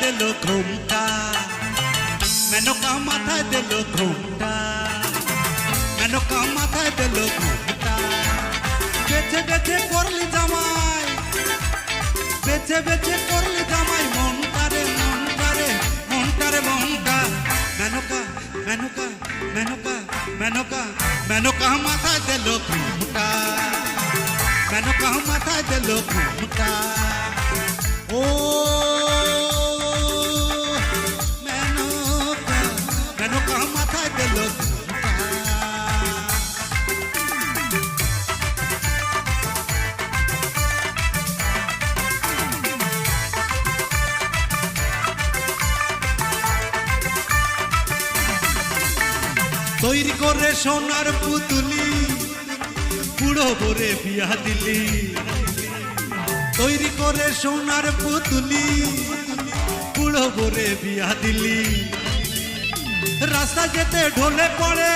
দিল ঘুমটা। মেনকা মাথায় দিল ঘুমটা। মেনকা মাথায় দিল ঘুমটা। বেছে বেছে করলি জামাই। বেছে বেছে করলি জামাই মনটারে মনটারে মনটারে মনটা। মেনকা মেনকা মেনকা মেনকা মেনকা মাথায় দিল ঘুমটা। মেনকা মাথায় দিল ঘুমটা। ও তৈরি করে সোনার পুতুলি, বুড়ো বরে বিয়া দিলি। তৈরি করে সোনার পুতুলি, বুড়ো বরে বিয়া দিলি। রাস্তা যেতে ঢলে পড়ে।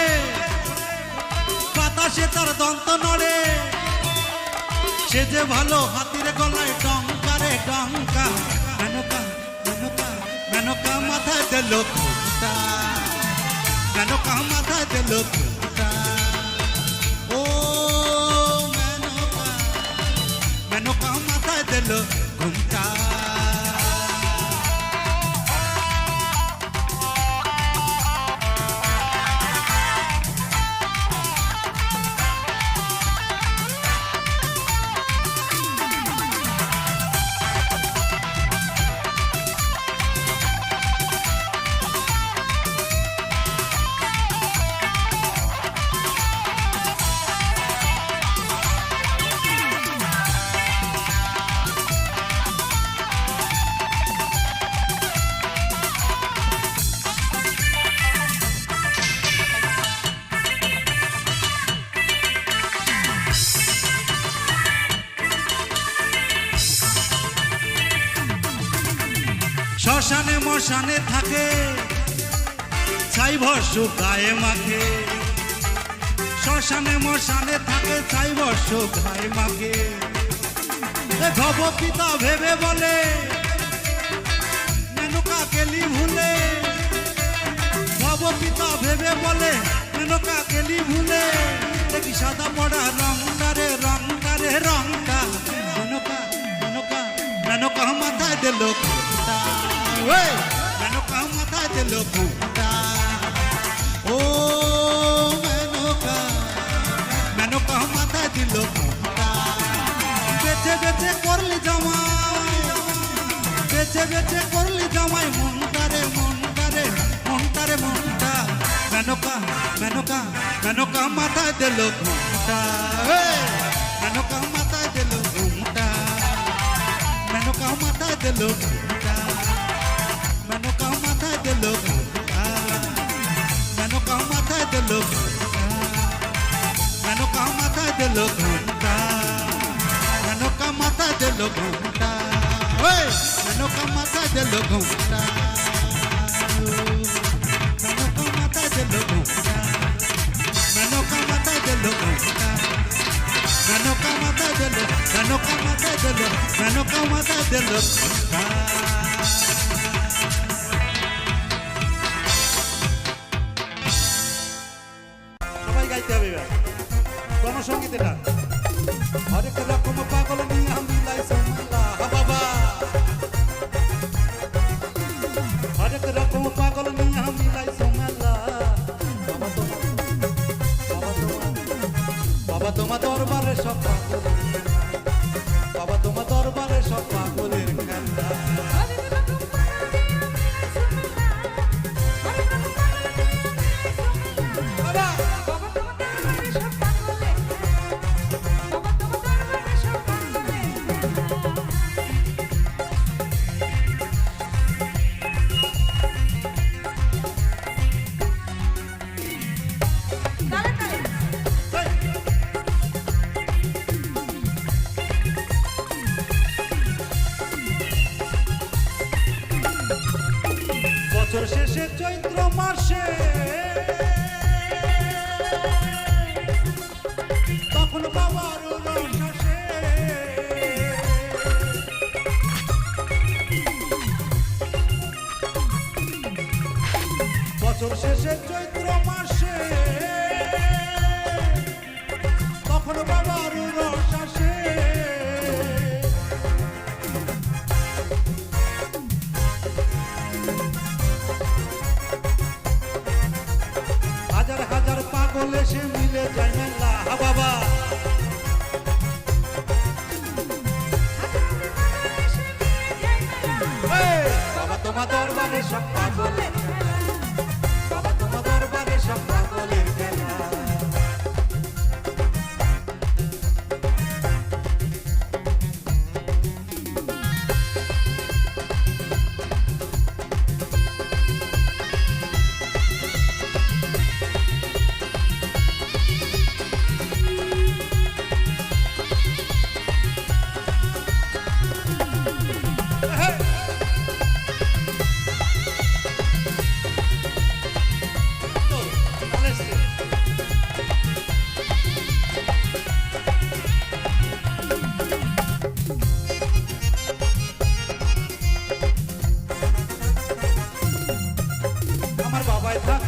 বাতাসে তার দন্ত নড়ে। সে যে ভালো হাতির গলায় ডঙ্কারে ডঙ্কা মেনকা মেনকা মেনকা মাথায় দিল মেনকা মাথায় দিল ঘুমটা ও মেনকা মেনকা মাথায় দিল শ্মশানে থাকে ছাই ভস্য গায়ে মাখে। শ্মশানে মশানে থাকে ছাই ভস্য গায়ে মাখে। ভব পিতা ভেবে বলে মেনকা গেলি ভুলে? ভব পিতা ভেবে বলে মেনকা গেলি ভুলে? দেখি সাদা পড়া রংটারে রংটারে রংটা মেনকা মেনকা মেনকা মাথায় দিল ওই! দিল ঘুমটা ও মেনকা মেনকা মাথায় দিল ঘুমটা বেছে বেছে করলি জামাই বেছে বেছে করলি জামাই মনটারে মনটারে মনটারে মনটা মেনকা মেনকা মেনকা মাথায় দিল ঘুমটা মেনকা মাথায় দিল ঘুমটা মেনকা মাথায় দিল ঘুমটা মাথায় দিল ঘুমটা মেনকা মাথায় দিল ঘুমটা মেনকা মাথায় দিল ঘুমটা ওই মেনকা মাথায় দিল ঘুমটা মেনকা মাথায় দিল ঘুমটা মেনকা মাথায় দিল ঘুমটা মেনকা মাথায় দিল মেনকা গাইতে হবে এবার গণসঙ্গীত এটা হরেক রকম পাগল নিয়ে আমি লাইসেন মাসে তখন বাবার রসে বছর শেষে চৈত্র মাসে তখন বাবা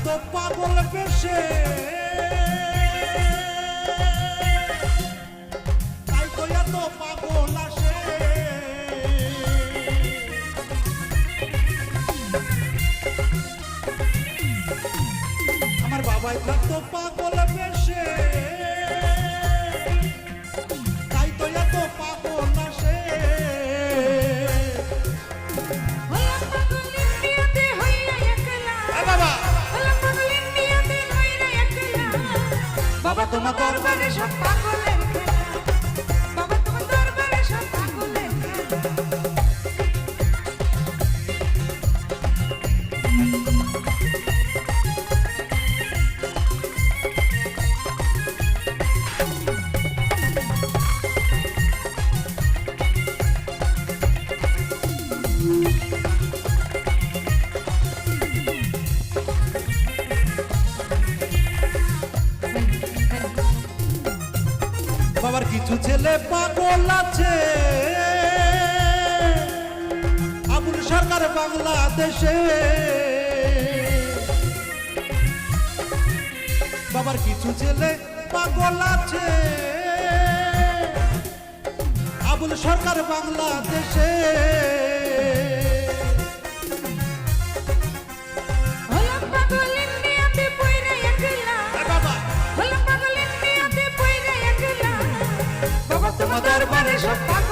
তো পাগল বেশে। পাগল আছে। আবুল সরকার বাংলাদেশে। বাবার কিছু ছেলে পাগল আছে। আবুল সরকার বাংলাদেশে। আমাদের বাড়ি সব